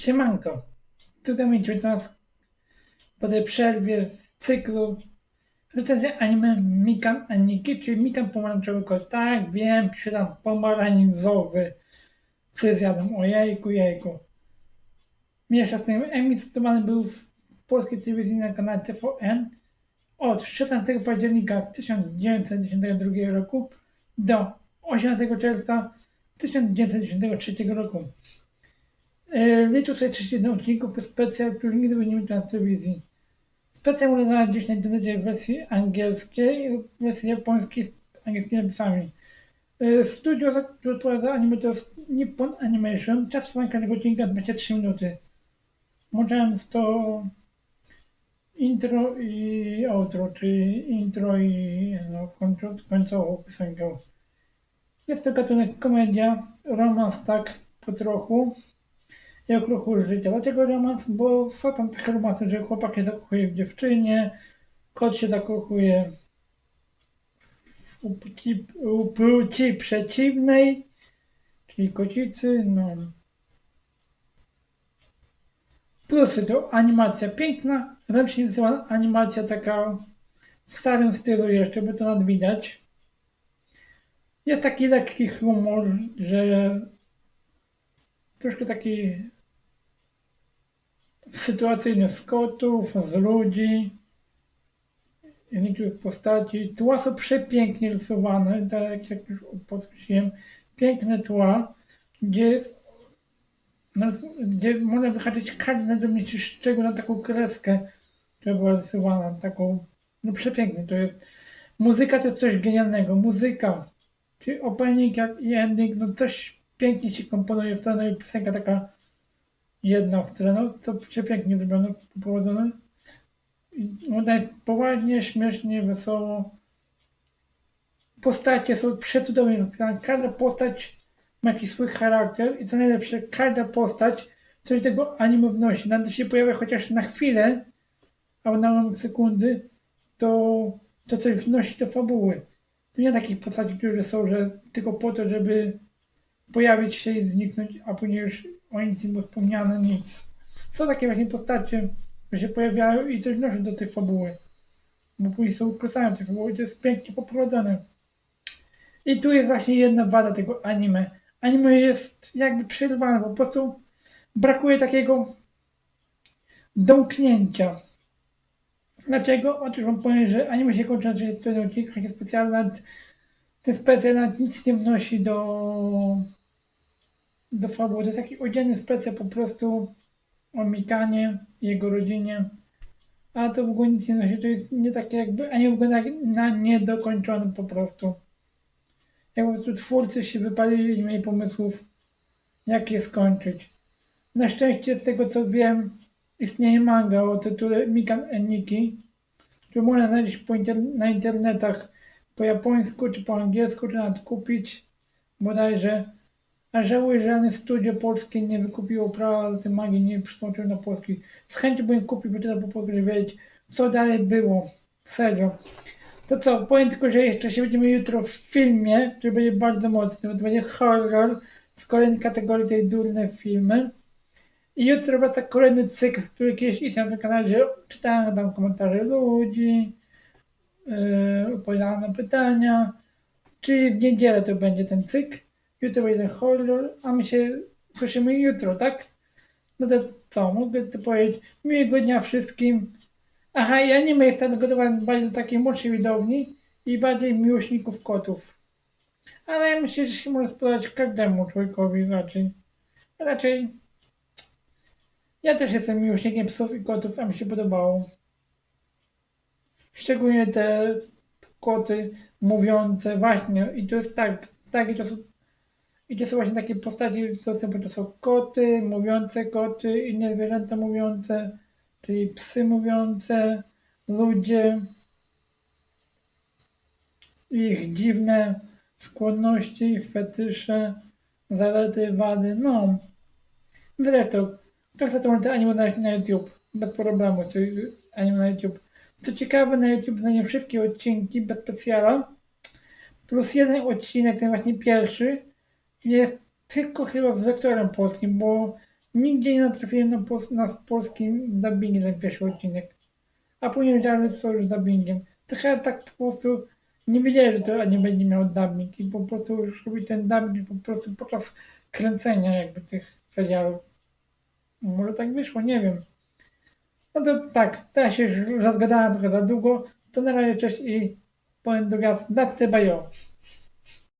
Siemanko, tu Gamiciu nas po tej przerwie w cyklu recenzja anime Mikan Aniki, czyli Mikan Pomarańczowy Kot. Tak, wiem, pisze tam pomarańcowy z zjadłem, ojejku, jejku. Miesza z tym emitowany był w polskiej telewizji na kanale TVN od 16 października 1992 roku do 18 czerwca 1993 roku. E, Liczył sobie 31 odcinków po specjal, który nigdy by nie miał na telewizji. Specjal można gdzieś na internecie w wersji angielskiej lub w wersji japońskiej z angielskimi napisami. E, Studio, które odpowiada anime to jest Nippon Animation. Czas trwania każdego odcinka 23 minuty. Włączając to intro i outro, czyli intro i no, końco, końcową piosenkę. Jest to gatunek komedia, romans tak po trochu i okruchu życia. Dlaczego romans? Bo są tam takie romanse, że chłopak się zakochuje w dziewczynie, kot się zakochuje u płci, u płci przeciwnej, czyli kocicy, no. Plusy to animacja piękna, ręcznie rysowana animacja taka w starym stylu jeszcze, by to nadwidać. Jest taki lekki humor, że troszkę taki sytuacyjny z kotów, z ludzi, niektórych postaci. Tła są przepięknie rysowane, tak jak już podkreśliłem, piękne tła, gdzie, gdzie można wyhaczyć każdy najdrobniejszy szczegół na taką kreskę, która była rysowana, taką, no przepięknie to jest. Muzyka to jest coś genialnego, muzyka, czyli opening jak i ending, no coś pięknie się komponuje w tle, piosenka taka tle, no co przepięknie zrobione, poprowadzone. Ona jest poważnie, śmiesznie, wesoło. Postacie są przecudownie rozpisane. Każda postać ma jakiś swój charakter i co najlepsze, każda postać coś tego anime wnosi. Nawet się pojawia chociaż na chwilę, albo na sekundy, to, to coś wnosi do fabuły. To nie takich postaci, które są, że tylko po to, żeby pojawić się i zniknąć, a później już o nic nie wspomniane, nic. Są takie właśnie postacie, które się pojawiają i coś wnoszą do tej fabuły. Bo później są ukresają w tej fabuły, to jest pięknie poprowadzone. I tu jest właśnie jedna wada tego anime. Anime jest jakby przerwane, po prostu brakuje takiego domknięcia. Dlaczego? Otóż wam powiem, że anime się kończy na 31 odcinkach, takie specjalne, ten specjal nawet nic nie wnosi do do fabuły. To jest taki odziany specjal po prostu o Mikanie i jego rodzinie. A to w ogóle nic nie nosi. To jest nie takie jakby, a nie wygląda na niedokończony po prostu. Jak po prostu twórcy się wypalili i mieli pomysłów, jak je skończyć. Na szczęście z tego co wiem, istnieje manga o tytule Mikan Eniki, który można znaleźć na internetach po japońsku, czy po angielsku, czy nawet kupić bodajże a żałuję, że żadne studio polskie nie wykupiło prawa do tej magii, nie przetłumaczyło na polski. Z chęcią bym kupił, bo to wiedzieć, co dalej było. Serio. To co, powiem tylko, że jeszcze się będziemy jutro w filmie, który będzie bardzo mocny, bo to będzie horror z kolejnej kategorii tej durne filmy. I jutro wraca kolejny cykl, który kiedyś istniał na kanale, że czytałem tam komentarze ludzi, yy, odpowiadałem na pytania, czyli w niedzielę to będzie ten cykl jutro będzie horror, a my się słyszymy jutro, tak? No to co, mogę to powiedzieć? Miłego dnia wszystkim. Aha, ja nie jest tak gotowany bardziej do takiej młodszej widowni i bardziej miłośników kotów. Ale myślę, że się może spodobać każdemu człowiekowi raczej. Raczej ja też jestem miłośnikiem psów i kotów, a mi się podobało. Szczególnie te koty mówiące, właśnie, i to jest tak, tak, i to są i to są właśnie takie postaci, co są, to są koty, mówiące koty, inne zwierzęta mówiące, czyli psy mówiące, ludzie, ich dziwne skłonności, fetysze, zalety, wady, no. Zresztą, chce to może anime na YouTube, bez problemu, czy anime na YouTube. Co ciekawe, na YouTube znajdziemy wszystkie odcinki bez specjala, plus jeden odcinek, ten właśnie pierwszy, jest tylko chyba z wektorem polskim, bo nigdzie nie natrafiłem na, na polskim dubbingie ten pierwszy odcinek. A później wiedziałem, że już dubbingiem. To chyba tak po prostu nie wiedziałem, że to nie będzie miał dubbing i po prostu już robi ten dubbing po prostu podczas kręcenia jakby tych serialów. Może tak wyszło, nie wiem. No to tak, teraz się już rozgadałem trochę za długo, to na razie cześć i powiem do gaz, datce bajo.